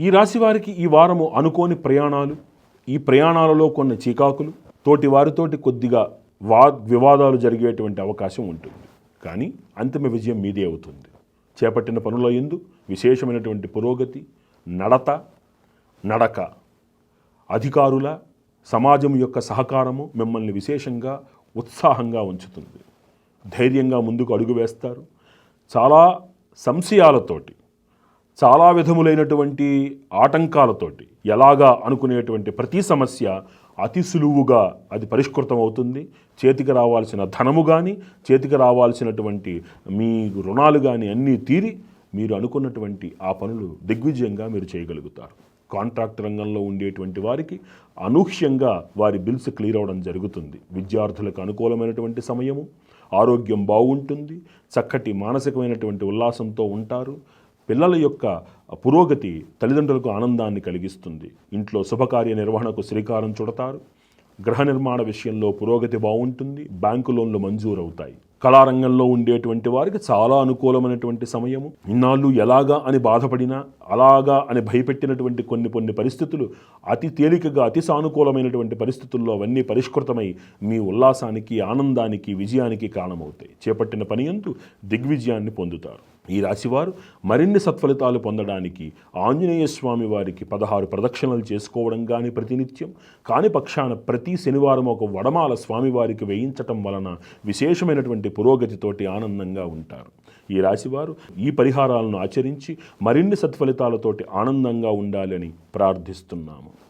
ఈ రాశి వారికి ఈ వారము అనుకోని ప్రయాణాలు ఈ ప్రయాణాలలో కొన్ని చీకాకులు తోటి వారితోటి కొద్దిగా వా వివాదాలు జరిగేటువంటి అవకాశం ఉంటుంది. కానీ అంతిమ విజయం మీదే అవుతుంది. చేపట్టిన పనుల ఎందు విశేషమైనటువంటి పురోగతి నడత నడక. అధికారుల సమాజం యొక్క సహకారము మిమ్మల్ని విశేషంగా ఉత్సాహంగా ఉంచుతుంది. ధైర్యంగా ముందుకు అడుగు వేస్తారు. చాలా సంశయాలతోటి చాలా విధములైనటువంటి ఆటంకాలతోటి ఎలాగా అనుకునేటువంటి ప్రతి సమస్య అతి సులువుగా అది పరిష్కృతం అవుతుంది చేతికి రావాల్సిన ధనము కానీ చేతికి రావాల్సినటువంటి మీ రుణాలు కానీ అన్నీ తీరి మీరు అనుకున్నటువంటి ఆ పనులు దిగ్విజయంగా మీరు చేయగలుగుతారు. కాంట్రాక్ట్ రంగంలో ఉండేటువంటి వారికి అనూహ్యంగా వారి బిల్స్ క్లియర్ అవ్వడం జరుగుతుంది. విద్యార్థులకు అనుకూలమైనటువంటి సమయము ఆరోగ్యం బాగుంటుంది చక్కటి మానసికమైనటువంటి ఉల్లాసంతో ఉంటారు పిల్లల యొక్క పురోగతి తల్లిదండ్రులకు ఆనందాన్ని కలిగిస్తుంది. ఇంట్లో శుభకార్య నిర్వహణకు శ్రీకారం చుడతారు. గృహ నిర్మాణ విషయంలో పురోగతి బాగుంటుంది. బ్యాంకు లోన్లు మంజూరవుతాయి. కళారంగంలో ఉండేటువంటి వారికి చాలా అనుకూలమైనటువంటి సమయము. ఇన్నాళ్ళు ఎలాగా అని బాధపడినా అలాగా అని భయపెట్టినటువంటి కొన్ని కొన్ని పరిస్థితులు అతి తేలికగా అతి సానుకూలమైనటువంటి పరిస్థితుల్లో అవన్నీ పరిష్కృతమై మీ ఉల్లాసానికి ఆనందానికి విజయానికి కారణమవుతాయి. చేపట్టిన పని అందు దిగ్విజయాన్ని పొందుతారు. ఈ రాశివారు మరిన్ని సత్ఫలితాలు పొందడానికి ఆంజనేయ స్వామి వారికి పదహారు ప్రదక్షిణలు చేసుకోవడం కానీ ప్రతినిత్యం కాని పక్షాన ప్రతి శనివారం ఒక వడమాల స్వామివారికి వేయించటం వలన విశేషమైనటువంటి పురోగతితోటి ఆనందంగా ఉంటారు. ఈ రాశివారు ఈ పరిహారాలను ఆచరించి మరిన్ని సత్ఫలితాలతోటి ఆనందంగా ఉండాలని ప్రార్థిస్తున్నాము.